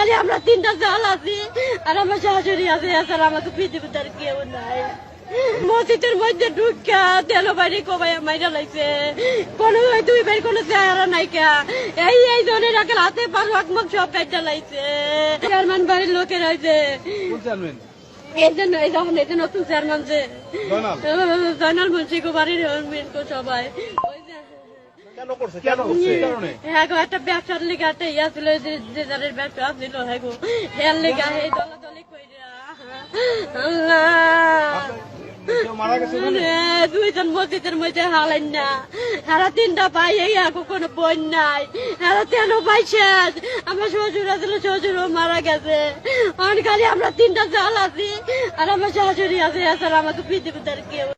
আর আমরা তিনটা জাল আছি, আর আমার শাশুড়ি আছে এছাড়া আমাকে পৃথিবীতে আর কেউ নাই। মসজিদের মধ্যে ঢুকা তেল বাড়ি কবাই মাইরা লাইছে। কোনো দুই বের কোনো চেহারা নাই কা। এই এই জনের রাখেল হাতে পারো আকমক সব কাজটা লাইছে। চেয়ারম্যান বাড়ির লোকের হয়েছে কোন চেয়ারম্যান? এই জন্য এই যখন এই যে নতুন চেয়ারম্যান যে। জয়নাল। বাড়ির সবাই। হ্যাঁ গো একটা ব্যবসার লিগে একটা ইয়া ছিল যে যাদের ব্যবসা ছিল হ্যাঁ গো। হেয়ার লিগা কইরা আল্লাহ কেউ মারা গেছে এখানে? রে, দুইজন মসজিদের মধ্যে হালাইন না। হারা তিনটা পাই এই আগে কোনো বোন নাই। হারা তেন পাই শেষ আমার শ্বশুর আছিল শ্বশুরও মারা গেছে। অনেক খালি আমরা তিনটা জাল আছি। আর আমার শাশুড়ি আছে, এছাড়া আমাকে পৃথিবীতে আর কেউ